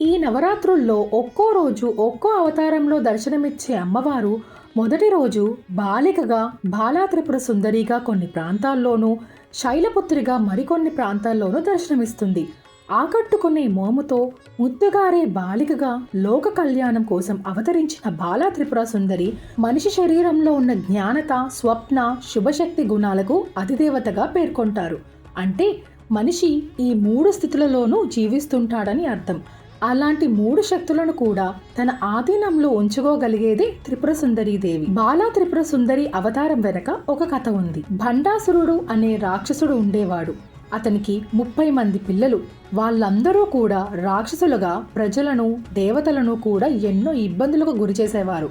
ఈ నవరాత్రుల్లో ఒక్కో రోజు ఒక్కో అవతారంలో దర్శనమిచ్చే అమ్మవారు మొదటి రోజు బాలికగా బాలాత్రిపుర సుందరిగా కొన్ని ప్రాంతాల్లోనూ శైలపుత్రిగా మరికొన్ని ప్రాంతాల్లోనూ దర్శనమిస్తుంది. ఆకట్టుకునే మోముతో ముద్దుగారే బాలికగా లోక కళ్యాణం కోసం అవతరించిన బాలా త్రిపుర సుందరి మనిషి శరీరంలో ఉన్న జ్ఞానత స్వప్న శుభశక్తి గుణాలకు అధిదేవతగా పేర్కొంటారు. అంటే మనిషి ఈ మూడు స్థితులలోనూ జీవిస్తుంటాడని అర్థం. అలాంటి మూడు శక్తులను కూడా తన ఆధీనంలో ఉంచుకోగలిగేదే త్రిపుర సుందరి దేవి. బాలా త్రిపుర సుందరి అవతారం వెనక ఒక కథ ఉంది. భండాసురుడు అనే రాక్షసుడు ఉండేవాడు. అతనికి ముప్పై మంది పిల్లలు. వాళ్ళందరూ కూడా రాక్షసులుగా ప్రజలను దేవతలను కూడా ఎన్నో ఇబ్బందులకు గురి చేసేవారు.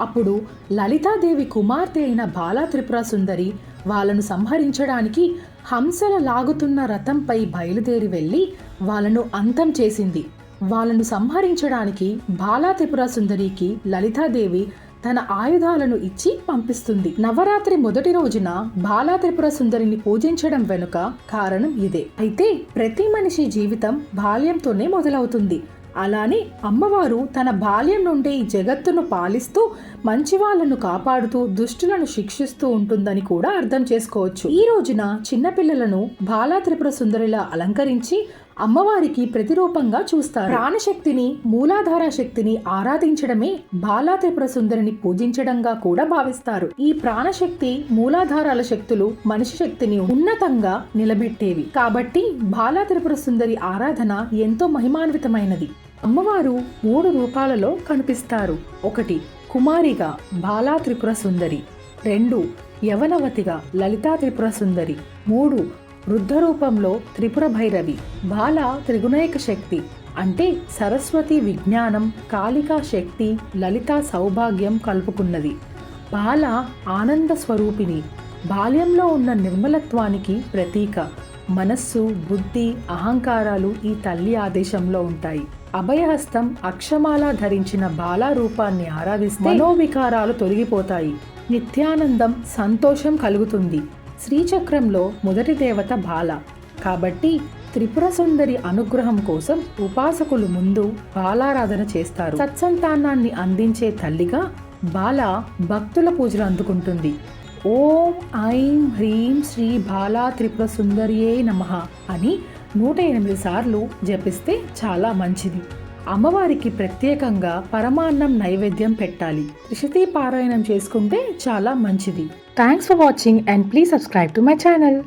అప్పుడు లలితాదేవి కుమార్తె అయిన బాలా త్రిపుర సుందరి వాళ్ళను సంహరించడానికి హంసల లాగుతున్న రథంపై బయలుదేరి వెళ్ళి వాళ్ళను అంతం చేసింది. వాళ్ళను సంహరించడానికి బాలా త్రిపుర సుందరికి లలితాదేవి తన ఆయుధాలను ఇచ్చి పంపిస్తుంది. నవరాత్రి మొదటి రోజున బాలా త్రిపుర సుందరిని పూజించడం వెనుక కారణం ఇదే. అయితే ప్రతి మనిషి జీవితం బాల్యంతోనే మొదలవుతుంది. అలానే అమ్మవారు తన బాల్యం నుండి ఈ జగత్తును పాలిస్తూ మంచి వాళ్ళను కాపాడుతూ దుష్టులను శిక్షిస్తూ ఉంటుందని కూడా అర్థం చేసుకోవచ్చు. ఈ రోజున చిన్నపిల్లలను బాలా త్రిపుర సుందరిలా అలంకరించి అమ్మవారికి ప్రతిరూపంగా చూస్తారు. ప్రాణశక్తిని మూలాధార శక్తిని ఆరాధించడమే బాలా త్రిపుర సుందరిని పూజించడంగా కూడా భావిస్తారు. ఈ ప్రాణశక్తి మూలాధారాల శక్తులు మనిషి శక్తిని ఉన్నతంగా నిలబెట్టేవి. కాబట్టి బాలా త్రిపుర సుందరి ఆరాధన ఎంతో మహిమాన్వితమైనది. అమ్మవారు మూడు రూపాలలో కనిపిస్తారు. ఒకటి కుమారిగా బాలా త్రిపుర సుందరి. రెండు యవనవతిగా లలితా త్రిపుర సుందరి. మూడు వృద్ధ రూపంలో త్రిపుర భైరవి బాల త్రిగుణైక శక్తి అంటే సరస్వతి విజ్ఞానం కాళికా శక్తి లలిత సౌభాగ్యం కలుపుకున్నది. బాల ఆనంద స్వరూపిణి బాల్యంలో ఉన్న నిర్మలత్వానికి ప్రతీక. మనస్సు బుద్ధి అహంకారాలు ఈ తల్లి ఆదేశంలో ఉంటాయి. అభయహస్తం అక్షమాల ధరించిన బాల రూపాన్ని ఆరాధిస్తే మనోవికారాలు తొలగిపోతాయి. నిత్యానందం సంతోషం కలుగుతుంది. శ్రీచక్రంలో మొదటి దేవత బాల. కాబట్టి త్రిపుర సుందరి అనుగ్రహం కోసం ఉపాసకులు ముందు బాలారాధన చేస్తారు. సత్సంతానాన్ని అందించే తల్లిగా బాల భక్తుల పూజలు అందుకుంటుంది. ఓం ఐం హ్రీం శ్రీ బాలా త్రిపుర సుందరియే నమః అని నూట ఎనిమిది సార్లు జపిస్తే చాలా మంచిది. అమ్మవారికి ప్రత్యేకంగా పరమాన్నం నైవేద్యం పెట్టాలి. త్రిశతీ పారాయణం చేసుకుంటే చాలా మంచిది. Thanks for watching and please subscribe to my channel